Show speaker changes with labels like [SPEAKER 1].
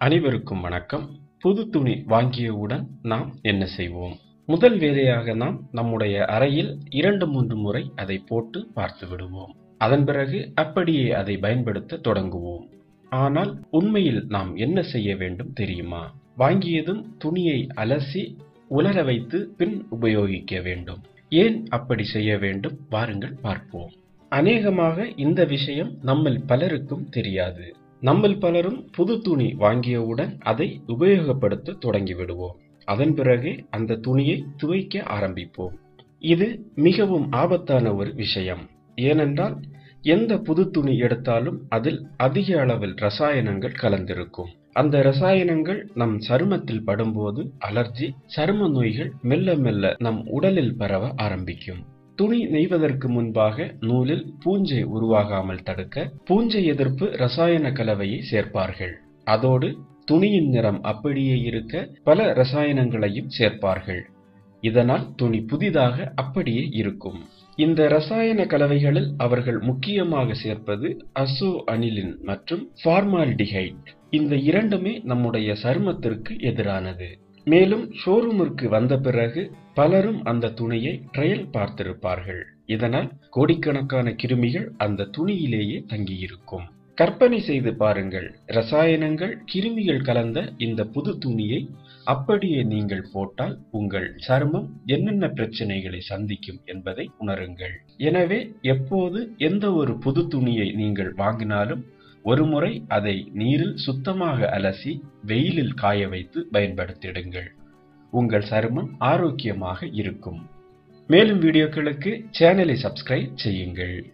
[SPEAKER 1] அனைவருக்கும் வணக்கம். புது துணி வாங்கியவுடன் நாம் என்ன செய்வோம்? முதல் வேலையாக நாம் நம்முடைய அறையில் இரண்டு மூன்று முறை அதை போட்டு பார்த்து விடுவோம். அதன் பிறகு அப்படியே அதை பயன்படுத்த தொடங்குவோம். ஆனால் உண்மையில் நாம் என்ன செய்ய வேண்டும் தெரியுமா? வாங்கியதும் துணியை அலசி உலர வைத்து பின் உபயோகிக்க வேண்டும். ஏன் அப்படி செய்ய வேண்டும்? வாருங்கள் பார்ப்போம். அநேகமாக இந்த விஷயம் நம்மில் பலருக்கும் தெரியாது. நம்மில் பலரும் புது துணி வாங்கியவுடன் அதை உபயோகப்படுத்த தொடங்கிவிடுவோம். அதன் பிறகு அந்த துணியை துவைக்க ஆரம்பிப்போம். இது மிகவும் ஆபத்தான ஒரு விஷயம். ஏனென்றால் எந்த புது துணி எடுத்தாலும் அதில் அதிக அளவில் ரசாயனங்கள் கலந்திருக்கும். அந்த ரசாயனங்கள் நம் சருமத்தில் படும்போது அலர்ஜி சரும நோய்கள் மெல்ல மெல்ல நம் உடலில் பரவ ஆரம்பிக்கும். துணி நெய்வதற்கு முன்பாக நூலில் பூஞ்சை உருவாகாமல் தடுக்க பூஞ்சை எதிர்ப்பு ரசாயன கலவையை சேர்ப்பார்கள். அதோடு துணியின் நிறம் அப்படியே இருக்க பல ரசாயனங்களையும் சேர்ப்பார்கள். இதனால் துணி புதிதாக அப்படியே இருக்கும். இந்த ரசாயன கலவைகளில் அவர்கள் முக்கியமாக சேர்ப்பது அசோ அனிலின் மற்றும் ஃபார்மால்டிஹைட். இந்த இரண்டுமே நம்முடைய சருமத்திற்கு எதிரானது. மேலும் ஷோரூமிற்கு வந்த பிறகு பலரும் அந்த துணியை ட்ரையல் பார்த்திருப்பார்கள். இதனால் கோடிக்கணக்கான கிருமிகள் அந்த துணியிலேயே தங்கியிருக்கும். கற்பனை செய்து பாருங்கள் ரசாயனங்கள் கிருமிகள் கலந்த இந்த புது துணியை அப்படியே நீங்கள் போட்டால் உங்கள் சருமம் என்னென்ன பிரச்சனைகளை சந்திக்கும் என்பதை உணருங்கள். எனவே எப்போது எந்த ஒரு புது துணியை நீங்கள் வாங்கினாலும் ஒருமுறை அதை நீரில் சுத்தமாக அலசி வெயிலில் காய வைத்து பயன்படுத்திடுங்கள். உங்கள் சருமம் ஆரோக்கியமாக இருக்கும். மேலும் வீடியோக்களுக்கு சேனலை சப்ஸ்கிரைப் செய்யுங்கள்.